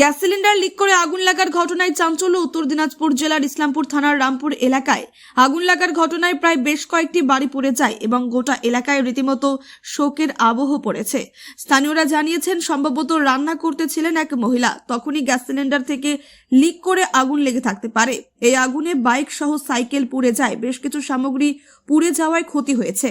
Gas cylinder leak করে আগুন লাগার ঘটনায় চাঞ্চল্য উত্তর দিনাজপুর জেলার ইসলামপুর থানার রামপুর এলাকায়। আগুন লাগার ঘটনায় প্রায় বেশ কয়েকটি বাড়ি পুড়ে যায় এবং গোটা এলাকায় রীতিমতো শোকের আবহ পড়েছে। স্থানীয়রা জানিয়েছেন, সম্ভবত রান্না করতেছিলেন এক মহিলা। তখনই গ্যাস সিলিন্ডার থেকে লিক করে আগুন লেগে থাকতে পারে। এই আগুনে বাইক সহ সাইকেল পুড়ে যায়। বেশ কিছু সামগ্রী পুড়ে যাওয়ায় ক্ষতি হয়েছে।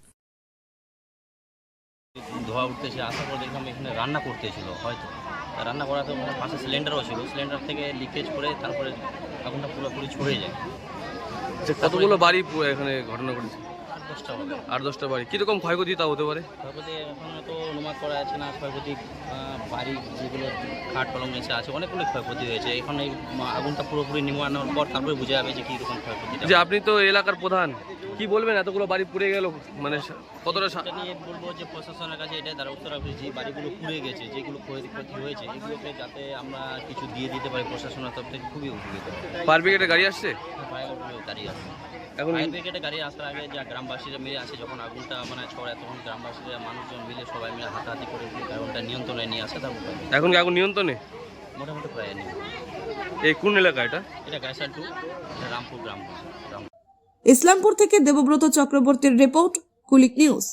ধোয়া উঠতেছে, আসার পর দেখলাম এখানে রান্না করতেছিল, হয়তো। রান্না করাতে ওখানে পাশে সিলিন্ডারও ছিল। সিলিন্ডার থেকে লিকেজ করে তারপরে আগুনটা পুরোপুরি ছড়িয়ে যায়। কতগুলো বাড়ি এখানে ঘটনা ঘটেছে? আট দশটা বাড়ি কীরকম ক্ষয়ক্ষতি তা হতে পারে? ক্ষয়ক্ষতি এখন তো অনুমান করা আছে না ক্ষয়ক্ষতি বাড়ি যেগুলো খাট পালং এসে আছে অনেকগুলো ক্ষয়ক্ষতি হয়েছে। এখন এই আগুনটা পুরোপুরি নিমানোর পর তারপরে বোঝা যাবে যে কীরকম ক্ষয়ক্ষতিটা যে আপনি তো এলাকার প্রধান কি বলবেন? এতগুলো বাড়ি পুড়ে গেল মানে কতটা নিয়ে বলব যে প্রশাসনের কাছে এটাই দ্বারস্থ রাখবে যে বাড়িগুলো পুড়ে গেছে যেগুলো ক্ষয়- ক্ষতি হয়েছে এগুলোকে যাতে আমরা কিছু দিয়ে দিতে পারি প্রশাসনের তরফ থেকে খুবই উপকৃত। ফায়ার ব্রিগেডের গাড়ি আসছে? ফায়ার গাড়ি আছে এখন ফায়ার ব্রিগেডে গাড়ি আসার আগে যা গ্রামবাসীরা মিলে আছে যখন আগুনটা মানে ছড়ায় তখন গ্রামবাসীরা মানুষজন মিলে সবাই মিলে হাতাহাতি করে আগুনটা নিয়ন্ত্রণে নিয়ে আসে তারপর এখন কি আগুন নিয়ন্ত্রণে? মোটামুটি প্রায় নেই এই কোন এলাকা এটা? এটা গাইসাল টু রামপুর গ্রাম গ্রাম। ইসলামপুর থেকে দেবব্রত চক্রবর্তীর রিপোর্ট কুলিক নিউজ।